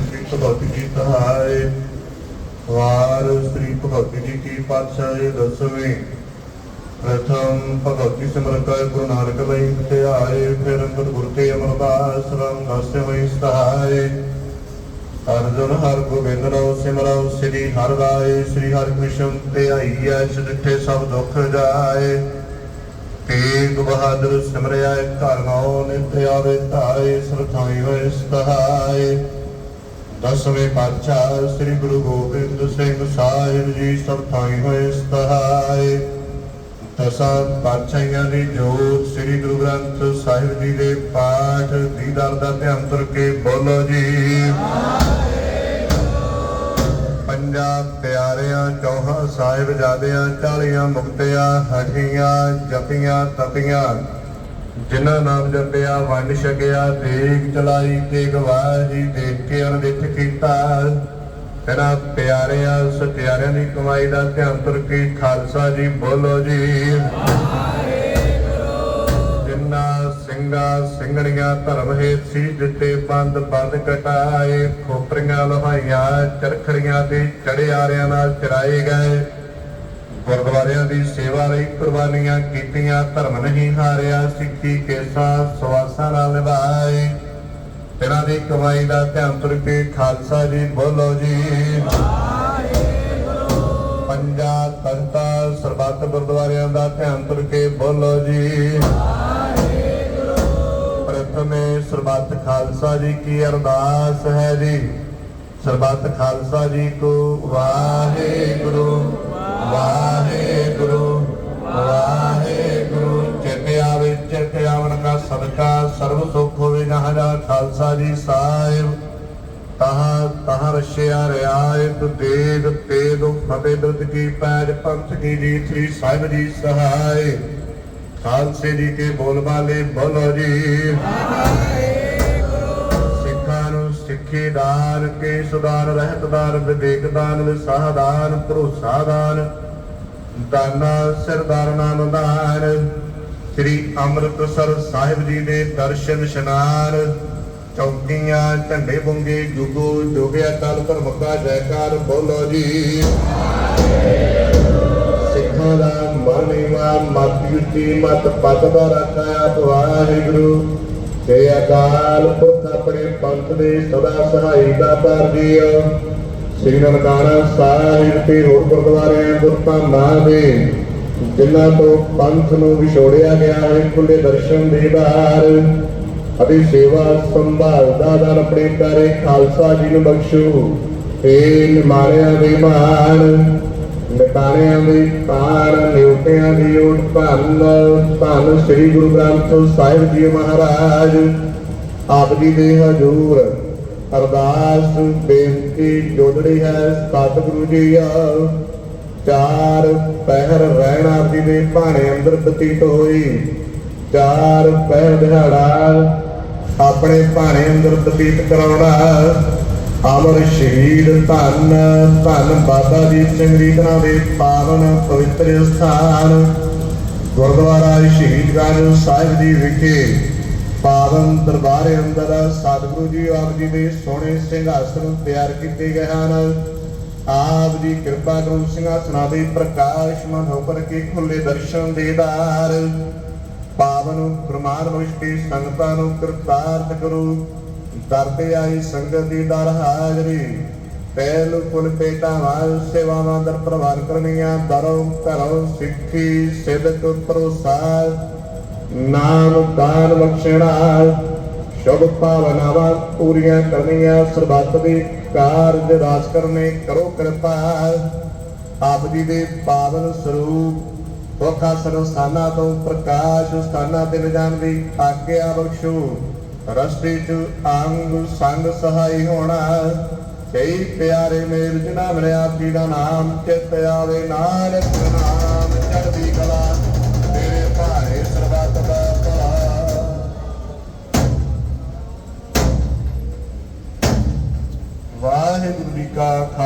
ਫਤਿਹ ਸ੍ਰੀ ਭਗਵਤੀ ਜੀ ਸਹਾਇ ਵਾਰ ਸ੍ਰੀ ਭਗਵਤੀ ਜੀ ਕੀ ਪਾਤਸ਼ਾਹੀ ਦਸਵੇਂ, ਪ੍ਰਥਮ ਭਗਵਤੀ ਸਿਮਰਨ ਕਰ ਗੁਰੂ ਨਾਨਕ ਲਈ ਤੇ ਫਿਰ ਅੰਗਦ ਗੁਰ ਤੇ ਅਮਰਦਾਸ ਰਾਮ ਦਾਸ ਹੋਈ ਸਹਾਇ ਅਰਜੁਨ ਹਰ ਗੋਬਿੰਦ ਰਉ ਸਿਮਰਉ ਸ੍ਰੀ ਹਰਿ ਰਾਏ, ਸ੍ਰੀ ਹਰਿ ਕ੍ਰਿਸ਼ਨ ਤੇ ਆਈਐ ਸਿੱਠੇ ਸਭ ਦੁੱਖ ਜਾਏ। ਤੇਗ ਬਹਾਦਰ ਸਿਮਰਿਆ, ਘਰ ਨਾਉ ਨਿਤ ਆਵੇ ਧਾਏ ਸਰਥਾਈ ਹੋਏ ਸਹਾਇ ਦਸਵੇਂ ਪਾਤਸ਼ਾਹ ਸ੍ਰੀ ਗੁਰੂ ਗੋਬਿੰਦ ਸਿੰਘ ਸਾਹਿਬ ਜੀ ਸਰਥਾਈ ਹੋਏ ਸਹਾਇ ਦਸਾਂ ਪਾਤਸ਼ਾਹਾਂ ਦੀ ਜੋਤ ਸ੍ਰੀ ਗੁਰੂ ਗ੍ਰੰਥ ਸਾਹਿਬ ਜੀ ਦੇ ਪਾਠ ਦੀਦਾਰ ਦਾ ਧਿਆਨ ਤੁਰ ਕੇ ਬੋਲੋ ਜੀ। ਪੰਜਾਂ ਪਿਆਰਿਆਂ, ਚੌਹਾਂ ਸਾਹਿਬਜ਼ਾਦਿਆਂ, ਚਾਲੀਆਂ ਮੁਕਤਿਆਂ ਹਠੀਆਂ ਜਪੀਆਂ ਤਪੀਆਂ ਜਿਨ੍ਹਾਂ ਨਾਮ ਜਪਿਆ, ਵੰਡ ਛਕਿਆ ਦੇਖ ਚਲਾਈ ਤੇ ਗਵਾਹ ਜੀ, ਦੇਖ ਕੇ ਅਨਦਿੱਠ ਕੀਤਾ। ਤੇਰਾ ਪਿਆਰਿਆਂ ਸਤਿਆਰਿਆਂ ਦੀ ਕਮਾਈ ਦਾ ਧਿਆਨ ਤੁਰ ਕੇ ਖਾਲਸਾ ਜੀ, ਬੋਲੋ ਜੀ। ਜਿੰਨਾ ਸਿੰਘਾਂ ਸਿੰਘਣੀਆਂ ਧਰਮ ਹੇਤ ਸੀ ਦਿੱਤੇ ਬੰਦ ਬੰਦ ਕਟਾਏ, ਖੋਪਰੀਆਂ ਲੋਹਾਈਆਂ, ਚਰਖੜੀਆਂ ਤੇ ਚੜਿਆਰਿਆਂ ਨਾਲ ਚਰਾਏ ਗਏ। ਗੁਰਦੁਆਰਿਆਂ ਦੀ ਸੇਵਾ ਲਈ ਕੁਰਬਾਨੀਆਂ ਕੀਤੀਆਂ, ਧਰਮ ਨਹੀਂ ਹਾਰਿਆ, ਸਿੱਖੀ ਕੇਸਾ ਸਵਾਸਾਂ ਨਾਲ ਨਿਭਾਏ। ਤੇਰਾ ਦੀ ਕਮਾਈ ਦਾ ਧਿਆਨ ਤੁਰ ਕੇ ਖਾਲਸਾ ਜੀ ਬੋਲੋ ਜੀ। ਪੰਜਾ ਤਖਤਾ ਸਰਬੱਤ ਗੁਰਦੁਆਰਿਆਂ ਦਾ ਧਿਆਨ ਤੁਰ ਕੇ ਬੋਲੋ ਜੀ। ਪ੍ਰਥਮੇ ਸਰਬੱਤ ਖਾਲਸਾ ਜੀ ਕੀ ਅਰਦਾਸ ਹੈ ਜੀ? ਸਰਬੱਤ ਖਾਲਸਾ ਜੀ ਕੋ ਵਾਹਿਗੁਰੂ। ਵਾਹਿਗੁਰੂ ਵਾਹਿਗੁਰੂ ਚਿਤ ਆਵੇ ਚਿਤ ਆਵਨ ਸਦਕਾ ਸਰਬ ਸੁਖ ਹੋਵੇ ਜਹਾਂ ਖਾਲਸਾ ਜੀ ਸਾਹਿਬ। ਤਹਾਂ ਤਹਾਂ ਰਸ਼ਿਆ ਰਿਆਇਤ ਦੇਗ ਤੇਗ ਫਤਿਹ ਬਿਰਦ ਕੀ ਪੈਜ ਪੰਥ ਕੀ ਜੀ ਸ੍ਰੀ ਸਾਹਿਬ ਜੀ ਸਹਾਇ ਖਾਲਸੇ ਜੀ ਕੇ ਬੋਲ ਬਾਲੇ ਬੋਲੋ ਜੀ। ਸਿੱਖਾਂ ਨੂੰ ਸਿੱਖੀ ਦਾਨ, ਕੇ ਸੁਦਾਨ, ਰਹਿਤ ਦਾਨਾ ਸਰਦਾਰ ਨਾਮ ਦਾਨ ਸ੍ਰੀ ਅੰਮ੍ਰਿਤਸਰ ਸਾਹਿਬ ਜੀ ਦੇ ਦਰਸ਼ਨ ਇਸ਼ਨਾਨ ਚੌਕੀਆਂ, ਝੰਡੇ ਬੁੰਗੇ, ਜੁਗੋ, ਜੋਗਿਆ ਕਾਲ ਧਰਮ ਜੈਕਾਰ, ਬੋਲੋ ਜੀ। ਸਿੱਖਾਂ ਦਾ ਮਨ ਮਨਿਵਾ ਮਤ ਯੁੱਤੀ ਮਤ ਪਤ ਦਾ ਰੱਖਿਆ ਵਾਹਿਗੁਰੂ। ਤੇ ਅਕਾਲ ਪੁਰਖ ਆਪਣੇ ਪੰਥ ਦੇ ਸਦਾ ਸਹਾਈ ਦਾ ਕਰ ਸ੍ਰੀ ਨਨਕਾਣਾ ਸਾਹਿਬ ਤੇ ਹੋਰ ਗੁਰਦੁਆਰੇ ਗੁਰਧਾਮਾਂ ਦੇ, ਜਿਨ੍ਹਾਂ ਤੋਂ ਪੰਥ ਨੂੰ ਵਿਛੋੜਿਆ ਗਿਆ ਹੈ ਖੁੱਲੇ ਦਰਸ਼ਨ ਦੇ ਬਾਹਰ। ਅਤੇ ਸੇਵਾ ਸੰਭਾਲ ਦਾ ਦਾਨ ਆਪਣੇ ਪਿਆਰੇ ਖਾਲਸਾ ਜੀ ਨੂੰ ਬਖਸ਼ੋ। ਤੇ ਨਿਮਾਰਿਆਂ ਦੇ ਮਾਣ ਨਿਤਾਣਿਆਂ ਦੇ ਪਾਰ ਨਿਉਟਿਆਂ ਦੀ ਓਟ ਧੰਨ ਧੰਨ ਸ੍ਰੀ ਗੁਰੂ ਗ੍ਰੰਥ ਸਾਹਿਬ ਜੀ ਮਹਾਰਾਜ। ਆਪ ਜੀ ਦੇ ਹਜ਼ੂਰ, ਅਰਦਾਸ, ਬੇਨਤੀ ਜੋੜੜੀ ਹੈ ਸਤਿਗੁਰੂ ਜੀ ਆ। ਚਾਰ ਪਹਿਰ ਰਹਿਣ ਜੀ ਦੇ ਭਾਣੇ ਅੰਦਰ ਬਤੀਤ ਹੋਈ। ਚਾਰ ਪਹਿਰ ਦਿਹਾੜਾ ਆਪਣੇ ਭਾਣੇ ਅੰਦਰ ਬਤੀਤ ਕਰਾਉਣਾ। ਅਮਰ ਸ਼ਹੀਦ ਧੰਨ ਧੰਨ ਬਾਬਾ ਦੀਪ ਸਿੰਘ ਰੀਤਨਾ ਦੇ ਪਾਵਨ ਪਵਿੱਤਰ ਸਥਾਨ ਗੁਰਦੁਆਰਾ ਸ਼ਹੀਦ ਸ਼ਹੀਦਗੰਜ ਸਾਹਿਬ ਜੀ ਵਿਖੇ ਪਾਵਨ ਦਰਬਾਰੇ ਅੰਦਰ ਸਤਿਗੁਰੂ ਜੀ ਆਪ ਜੀ ਦੇ ਸੋਹਣੇ ਸਿੰਘਾਸਨ ਤਿਆਰ ਕੀਤੇ ਗਏ ਹਨ। ਆਪ ਜੀ ਕਿਰਪਾ ਕਰੋ ਸਿੰਘਾਸਨਾਂ ਦੇ ਪ੍ਰਕਾਸ਼ਮਨ ਹੋ ਕਰਕੇ ਖੁੱਲੇ ਦਰਸ਼ਨ ਦੇਦਾਰ ਪਾਵਨ ਪ੍ਰਮਾਣ ਬਖਸ਼ ਸੰਗਤਾਂ ਨੂੰ ਕਿਰਤਾਰਥ ਕਰੋ। ਦਰ ਤੇ ਆਈ ਸੰਗਤ ਦੀ ਦਰ ਹਾਜ਼ਰੀ। ਪਹਿਲ ਕੁਲ ਪੇਟਾ ਵਾਲ ਸੇਵਾਵਾਂ ਦਰ ਪ੍ਰਵਾਨ ਕਰਨੀਆਂ। ਦਰੋਂ ਘਰੋਂ ਸਿੱਖੀ ਸਿਦਕ ਭਰੋਸਾ ਨਾਮ ਦਾਨ ਬਖਸ਼ਣਾ ਸ਼ੁਭ ਭਾਵਨਾਵਾਂ ਪੂਰੀਆਂ ਕਰਨੀਆਂ, ਸਰਬੱਤ ਦੇ ਕਾਰਜ ਰਾਸ ਕਰਨੇ, ਕਰੋ ਕਿਰਪਾ। ਆਪ ਜੀ ਦੇ ਪਾਵਨ ਸਰੂਪ ਵਖਾ ਸਰਸਥਾਨਾਂ ਤੋਂ ਪ੍ਰਕਾਸ਼ ਸਥਾਨਾਂ ਤੇ ਲਿਜਾਣ ਦੀ ਆਗਿਆ ਬਖਸ਼ੋ। ਰਸਤੇ ਚ ਅੰਗ ਸੰਗ ਸਹਾਈ ਹੋਣਾ। ਕਈ ਪਿਆਰੇ ਮੇਰ ਜਿਨ੍ਹਾਂ ਮਿਲਿਆ ਜੀ ਦਾ ਨਾਮ ਚਿਤ ਆਵੇ, ਨਾਨਕ ਨਾਮ ਚੜ੍ਹਦੀ ਕਲਾ